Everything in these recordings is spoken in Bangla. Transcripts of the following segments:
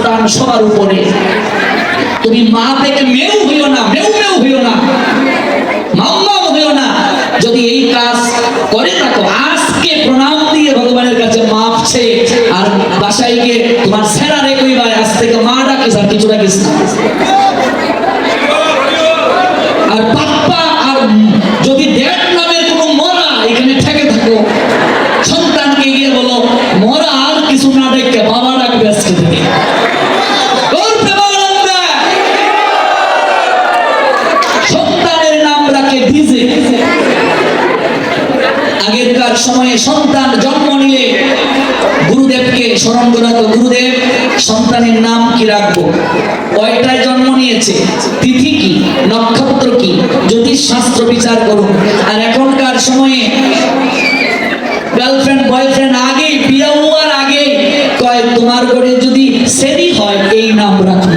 সুলতান সবার উপরে। তুমি মা থেকে মেউ হইও না মেউ মেউ হইও না। মাম্মাও হইও না। যদি এই কাজ করে থাকো, আজকে প্রণাম দিয়ে ভগবানের কাছে মাপ চেয়ে আর বাসায় গিয়ে তোমার সেরা রে আজ থেকে মা ডাকিস আর কিছু ডাকিস আর সময়ে সন্তান জন্ম নিলে গুরুদেবকে স্মরণ করা হতো গুরুদেব, সন্তানের নাম কি রাখব? কয়টায় জন্ম নিয়েছে? তিথি কি? নক্ষত্র কি? জ্যোতিষ শাস্ত্র বিচার করুন। আর এখনকার সময়ে গার্লফ্রেন্ড বয়ফ্রেন্ড আগে বিয়ে হওয়ার আগে কয়, তোমার ঘরে যদি সেরি হয়, এই নাম রাখব।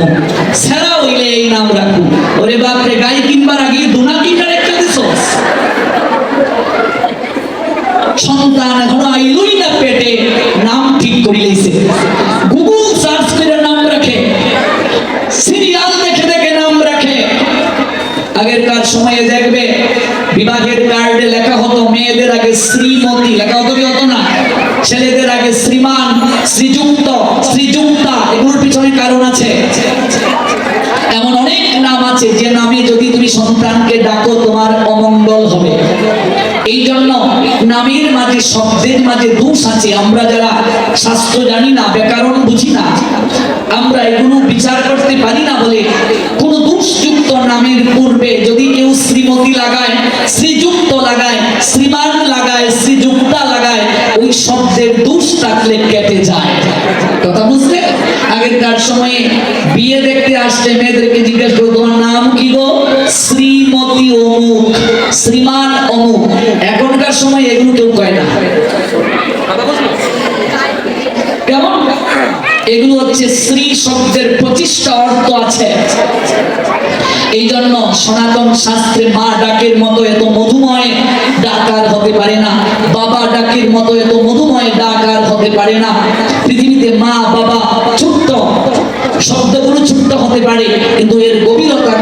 সেরা হইলে এই নাম রাখব। ওরে বাপরে, গাই কিনবার একটা দিছস সন্তান এখনও আইলই না পেটে নাম ঠিক করে লইছে গুগল সার্চ করে নাম রাখে। সিরিয়াল দেখে দেখে নাম রাখে। আগেরকার সময়ে দেখবে, বিবাহের কার্ডে লেখা হতো, মেয়েদের আগে শ্রীমতী লেখা হতো কি হতো না? ছেলেদের আগে শ্রীমান, শ্রীযুক্ত, শ্রীযুক্তা, এগুলোর পিছনে কারণ আছে। এমন অনেক নাম আছে, যে নামে যদি তুমি সন্তানকে ডাকো, তোমার অমঙ্গল হবে। এই জন্য নামের মাঝে, শব্দের মাঝে দোষ আছে। আমরা যারা শাস্ত্র জানি না, ব্যাকরণ বুঝি না, আমরা এগুলো বিচার করতে পারি না বলে কোন দোষযুক্ত নামের পূর্বে যদি কেউ শ্রীমতী লাগায়, শ্রীযুক্ত লাগায়, শ্রীমান লাগায়, শ্রীযুক্তা লাগায়, ওই শব্দের দোষ থাকলে কেটে যায়। কথা বুঝলে? আগেরকার সময়ে বিয়ে দেখতে আসছে, মেয়েদেরকে জিজ্ঞেস করো তোমার নাম কি গো? শ্রীমতী অমুক, শ্রীমান অমুক এখনকার সময় এগুলো কেউ কয় না কেমন এগুলো হচ্ছে শ্রী শব্দের প্রতিষ্ঠা অর্থ আছে। এই জন্য সনাতন শাস্ত্রে মা ডাকের মতো এত মধুময় ডাকার হতে পারে না। বাবা ডাকের মতো এত মধুময় ডাকার হতে পারে না। পৃথিবীতে মা, বাবা, ছোট্ট, শব্দগুলো ছোট্ট হতে পারে, কিন্তু এর গভীরতা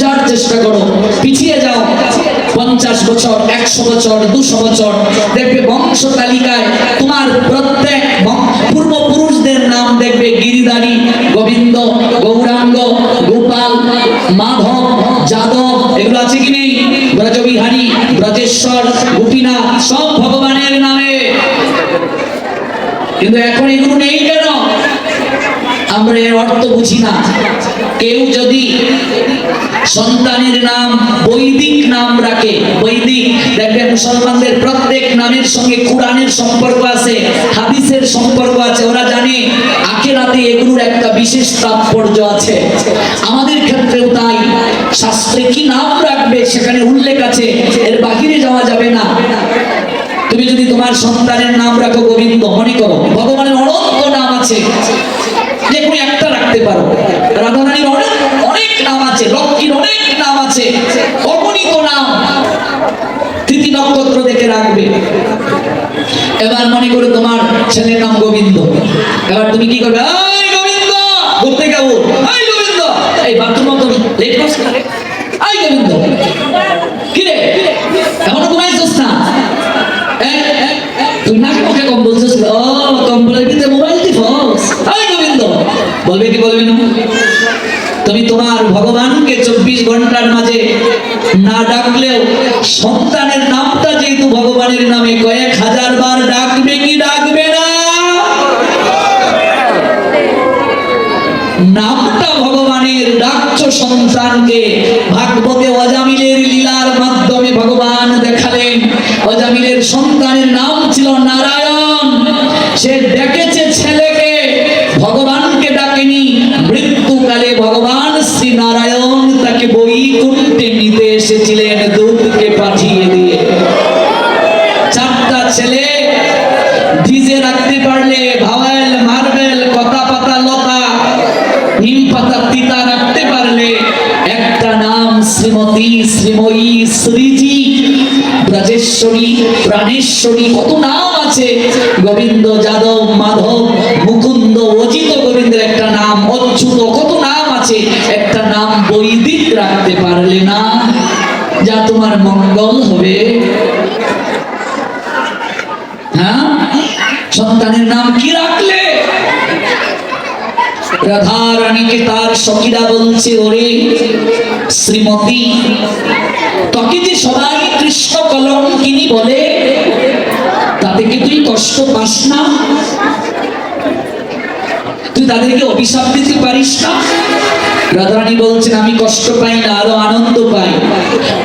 বোঝার চেষ্টা করো। পিছিয়ে যাও। পঞ্চাশ বছর, একশো বছর, দুশো বছর দেখবে বংশ তালিকায় তোমার প্রত্যেক পূর্বপুরুষদের নাম দেখবে গিরিধারী, গোবিন্দ, গৌরাঙ্গ, গোপাল, মাধব, যাদব। এগুলো আছে কি নেই? ব্রজবিহারী, ব্রজেশ্বর, গোপীনাথ, সব ভগবানের নামে। কিন্তু এখন এগুলো নেই কেন? আমরা এর অর্থ বুঝি না। কেউ যদি সন্তানের নাম বৈদিক নাম রাখে, বৈদিক দেখবে মুসলমানদের প্রত্যেক নামের সঙ্গে কোরআনের সম্পর্ক আছে, হাদিসের সম্পর্ক আছে, ওরা জানে আখেরাতে এগুলোর একটা বিশেষ তাৎপর্য আছে। আমাদের ক্ষেত্রেও তাই। শাস্ত্রে কি নাম রাখবে সেখানে উল্লেখ আছে, এর বাহিরে যাওয়া যাবে না। তুমি যদি তোমার সন্তানের নাম রাখো গোবিন্দ, মনে করো, ভগবানের অনন্ত নাম আছে যে কোনো একটা রাখতে পারো। রাধারানীর অনেক অনেক নাম আছে, লক্ষ্মীর অনেক নাম আছে। অগণিত নাম। তিথি নক্ষত্র দেখে রাখবে। এবার মনে করো তোমার ছেলের নাম গোবিন্দ। এবার তুমি কি করবে? এই গোবিন্দ! ঘুরতে যাব এই গোবিন্দ! এই বাথরুম লেট করছ এই গোবিন্দ! বলবে কি বলবে না তুমি তোমার ভগবানকে চব্বিশ ঘণ্টার মাঝে না ডাকলেও সন্তানের নামটা যেহেতু ভগবানের নামে কয়েক হাজার বার ডাকবে কি ডাকবে না? নামটা ভগবানের ডাকছ সন্তানকে। ভাগবতে অজামিলের প্রাণেশ্বরী কত নাম আছে? গোবিন্দ, যাদব, মাধব, মুকুন্দ, অজিত গোবিন্দের একটা নাম, অচ্যুত কত নাম আছে? একটা নাম বৈদিক রাখতে পারলে না, যা তোমার মঙ্গল হবে। হ্যাঁ? সন্তানের নাম কি রাখলে? রাধা রানীকে তার সখীরা বলছে, ওরে শ্রীমতী, তোকে যে সবাই কৃষ্ণ কলঙ্কিনী বলে কষ্ট পাস না? তুই তাদেরকে অভিশাপ দিতে পারিস না? রাধারানী বলছেন, আমি কষ্ট পাই না, আরও আনন্দ পাই।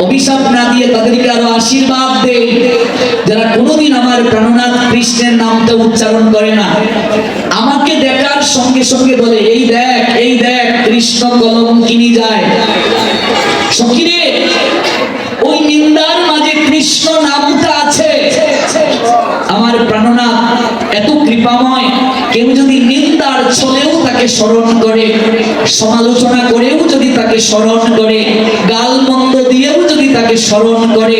অভিশাপ না দিয়ে তাদেরকে আরও আশীর্বাদ দে। যারা কোনোদিন আমার প্রাণনাথ কৃষ্ণের নামটা উচ্চারণ করে না, আমাকে দেখার সঙ্গে সঙ্গে বলে, এই দেখ এই দেখ, কৃষ্ণ কলম কিনি যায়। সখিরে তাকে স্মরণ করে, সমালোচনা করেও যদি তাকে স্মরণ করে গাল মন্দ দিয়েও যদি তাকে স্মরণ করে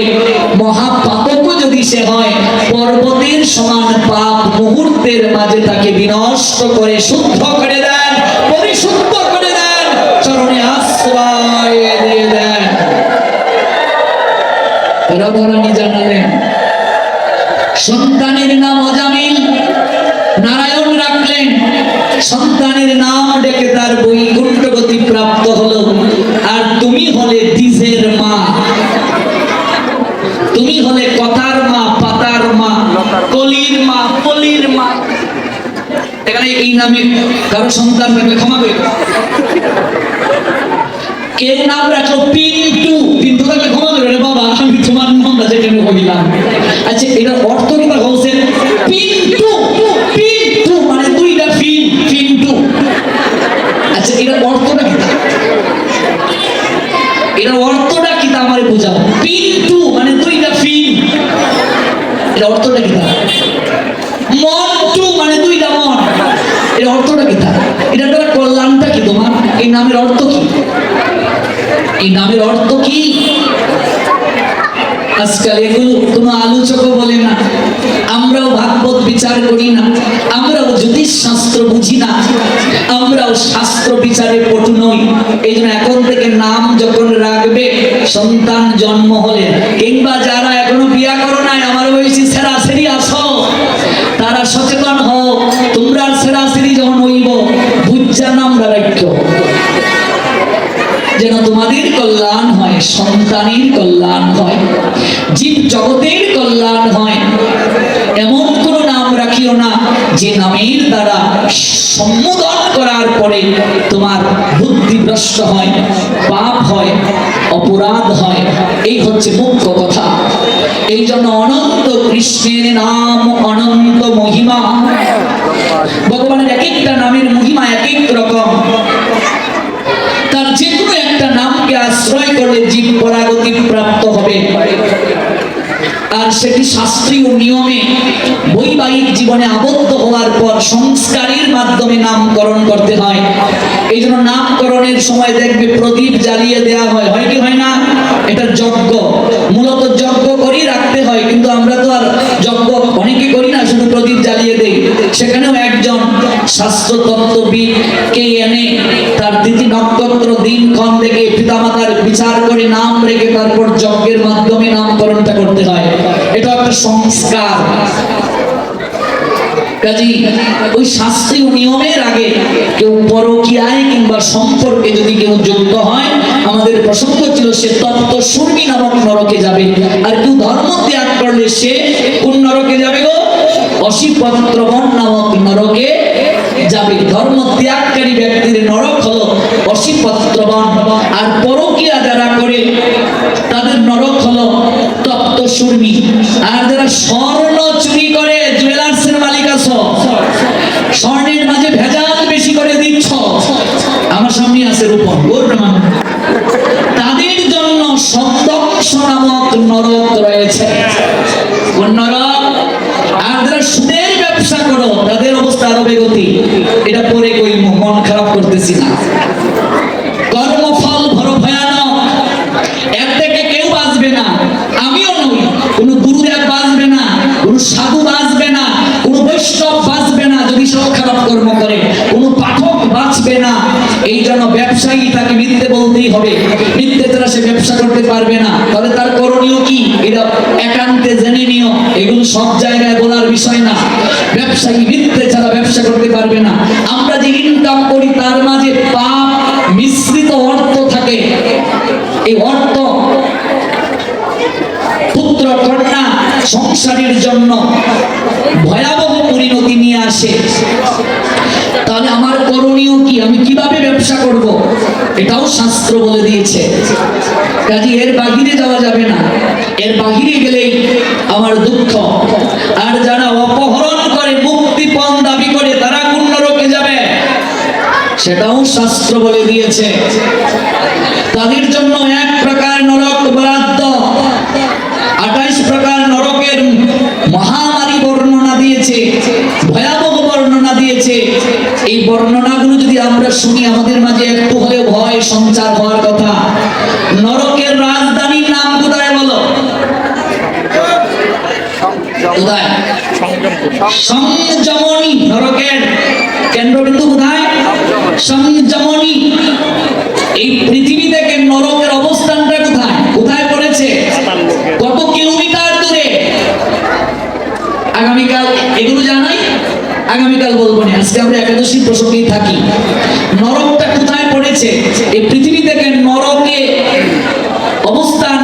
মহাপাতকও যদি সে হয়, পর্বতের সমান পাপ মুহূর্তের মাঝে তাকে বিনষ্ট করে, শুদ্ধ করে দেন, পরিশুদ্ধ করে দেন, চরণে আশ্রয় দিয়ে দেন। জানালেন। সন্তানের নাম অজামিল। নারায়ণ সন্তানের নাম ডেকে তার বৈকুণ্ঠ গতি প্রাপ্ত হলো। আর তুমি হলে দ্বিজের মা। তুমি হলে কথার মা, পাতার মা, কলির মা কলির মা। এখানে এই নামে কারও সন্তান থাকলে ক্ষমা করবে কেউ নাম রাখল? পিন্টু। পিন্টু তাকে ক্ষমা করবে বাবা, আমি তোমার নাম নামটা যেখানে বলিলাম। আচ্ছা এটার অর্থ কি তা এটার অর্থটা কি তা আমারে বোঝাও। পিন্টু মানে দুইটা ফিন এটার অর্থটা কি তা? মন্টু মানে দুইটা মন। এর অর্থটা কি তা? এটার দ্বারা কল্যাণটা কি তোমার? এই নামের অর্থ কি? এই নামের অর্থ কি? আজকাল এগুলো কোনো আলোচকও বলে না। না আমরাও জ্যোতিষ শাস্ত্র বুঝি না। আমরাও শাস্ত্র বিচারে পটু নই। এই এখন থেকে নাম যখন রাখবে, সন্তান জন্ম হলে, কিংবা যারা এখনও বিয়া করো নাই, আমার বয়সী সেরা সেরি আসো। তারা সচেতন হও। তোমরা সেরাসিরি যখন হইব, বুঝা যেন তোমাদের কল্যাণ হয়, সন্তানের কল্যাণ হয়, জীব জগতের কল্যাণ হয় এমন কোন নাম রাখিও না যে নামের দ্বারা সম্বোধন করার পরে তোমার বুদ্ধি ভ্রষ্ট হয়, পাপ হয়, অপরাধ হয়, এই হচ্ছে মুখ্য কথা। এই জন্য অনন্ত কৃষ্ণের নাম, অনন্ত মহিমা। ভগবানের এক একটা নামের মহিমা এক এক রকম। তার যে কোনো একটা নামকে আশ্রয় করলে জীব পরাগতি প্রাপ্ত সেটি শাস্ত্রীয় নিয়মে বৈবাহিক জীবনে আবদ্ধ হওয়ার পর সংস্কারের মাধ্যমে নামকরণ করতে হয়। এই জন্য নামকরণের সময় দেখবে প্রদীপ জ্বালিয়ে দেওয়া হয়। হয় কি হয় না? এটা যজ্ঞ। মূলত যজ্ঞ করেই রাখতে হয়। কিন্তু আমরা তো আর যজ্ঞ অনেকে করি না, শুধু প্রদীপ জ্বালিয়ে দেই। সেখানেও একজন শাস্ত্রতত্ত্ববিদ কে এনে তার নক্ষত্র থেকে পিতামাতার বিচার করে নাম রেখে তারপর যজ্ঞের মাধ্যমে নামকরণটা করতে হয়। এটা একটা সংস্কার। ওই শাস্ত্রীয় নিয়মের আগে কেউ কিংবা সম্পর্কে যদি কেউ যুক্ত হয়, আমাদের প্রসঙ্গ ছিল সে তত্ত্ব সুর্মি নামক নরকে যাবে। আর কেউ ধর্ম ত্যাগ করলে সে কোন নরকে যাবে গো? অশিপত্রবন নামক নরকে যাবে ধর্ম ত্যাগকারী ব্যক্তির নরক হলো অশিপত্রবন আর পরকীয়া যারা করে, তাদের নরক হলো তপ্ত সুর্মি। আর যারা স্বর্ণ চুরি করে, জুয়েলার্সের মালিক আছো, স্বর্ণের মাঝে ভেজাল বেশি করে দিচ্ছ। আমার সামনে আছে রূপম, ওর তাদের জন্য সদক্ষ নামক নরক রয়েছে। কোন নরক মিথ্যেচারা সে ব্যবসা করতে পারবে না। তাহলে তার করণীয় কি? এটা একান্তে জেনে নিও। এগুলো সব জায়গায় বলার বিষয় না। ব্যবসায়ী মিথ্যে ছাড়া ব্যবসা করতে পারবে না। আমরা যে ইনকাম করি, তার মাঝে পাপ মিশ্রিত অর্থ থাকে। এই অর্থ পুত্র কন্যা সংসারের জন্য ভয়াবহ পরিণতি নিয়ে আসে। করণীয় কি? আমি কীভাবে ব্যবসা করব? এটাও শাস্ত্র বলে দিয়েছে। কাজে এর বাহিরে যাওয়া যাবে না। এর বাহিরে গেলেই আমার দুঃখ। আর যারা অপহরণ করে, মুক্তিপণ দাবি করে, তারা কোন নরকে যাবে। সেটাও শাস্ত্র বলে দিয়েছে। তাদের জন্য এক প্রকার নরক বরাদ্দ। আঠাইশ প্রকার নরকের মহামারী বর্ণনা দিয়েছে। ভয়াবহ বর্ণনা দিয়েছে। এই বর্ণনাগুলো শুনি আমাদের মাঝে একটু হলে ভয়, সঞ্চার হওয়ার কথা। নরকের রাজধানীর নাম কোথায় বলো? কোথায়? নরকের কেন্দ্রবিন্দু কোথায়? সংযমনী। এই পৃথিবী থেকে নরকের অবস্থানটা কোথায় কোথায় পড়েছে কত কিলোমিটার দূরে আগামীকাল এগুলো জানাই আগামীকাল বলব না আজকে আমরা একাদশী প্রসঙ্গেই থাকি নরকটা কোথায় এই পৃথিবী থেকে নরকে অবস্থান,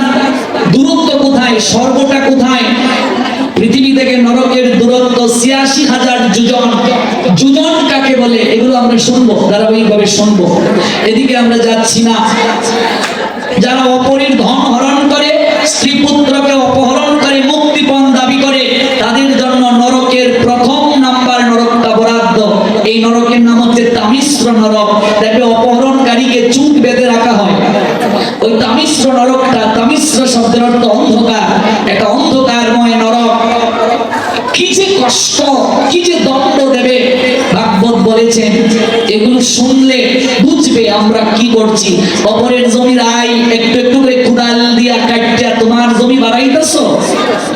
দূরত্ব কোথায়, স্বর্গটা কোথায়? পৃথিবী থেকে নরকের দূরত্ব ছিয়াশি হাজার যোজন যোজন কাকে বলে? এগুলো আমরা শুনব ধারাবাহিকভাবে শুনব। এদিকে আমরা যাচ্ছি না। যারা অপরের ধন হরণ করে, স্ত্রী পুত্রকে অপহরণ করে, মুক্তিপণ দাবি করে, তাদের জন্য নরকের প্রথম নাম্বার নরকটা বরাদ্দ। এই নরকের নাম হচ্ছে তামিশ্র নরক দেখবে অপহরণকারীকে চুট বেঁধে রাখা হয় ওই তামিশ্র নরকটা তামিশ্র শব্দের অর্থ অন্ধকার। একটা অন্ধকারময় নরক। কি যে কষ্ট, কি যে দণ্ড দেবে, ভাগবত বলেছেন, এগুলো শুনলে বুঝবে আমরা কি করছি। অপরের জমির আয় একটু একটু করে কুদাল দিয়া কাটটা তোমার জমি বাড়াইতেছো?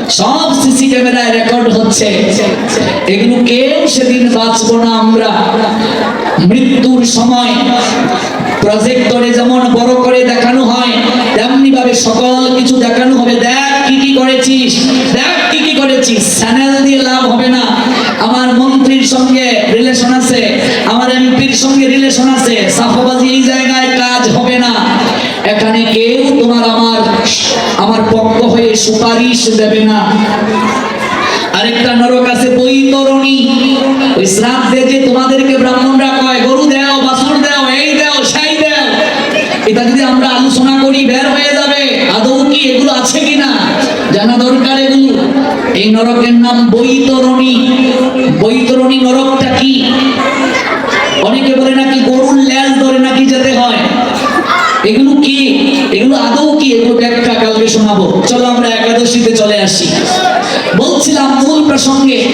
সব সিসি ক্যামেরায় রেকর্ড হচ্ছে। এগুলো কেউ সেদিন বাঁচবো না আমরা। মৃত্যুর সময় প্রজেক্টরে যেমন বড় করে দেখানো হয়, তেমনি ভাবে সকল কিছু দেখানো হবে। দেখ কি কি করেছিস, দেখ কি কি করেছিস। চ্যানেল দিয়ে লাভ হবে না। আমার মন্ত্রীর সঙ্গে রিলেশন আছে, আমার এমপির সঙ্গে রিলেশন আছে। সাফাবাজি এই জায়গায় কাজ হবে না। এখানে কেউ তোমার আমার আমার পক্ষ হয়ে সুপারিশ দেবে না। আরেকটা নরক আছে বৈতরণী। ওই শ্রাদ্ধে যে তোমাদেরকে ব্রাহ্মণরা এটা যদি আমরা আলোচনা করি, বের হয়ে যাবে। আদৌ কি এগুলো আছে কিনা? জানা দরকার এগুলো। এই নরকের নাম বৈতরণী। বৈতরণী নরকটা কি? অনেকে বলে নাকি গরুর ল্যাজ ধরে নাকি যেতে হয়। এগুলো কি? এগুলো আদৌ কি? এগুলো ব্যাখ্যা কালকে শোনাবো। চলো আমরা একাদশীতে চলে আসি। বলছিলাম মূল প্রসঙ্গে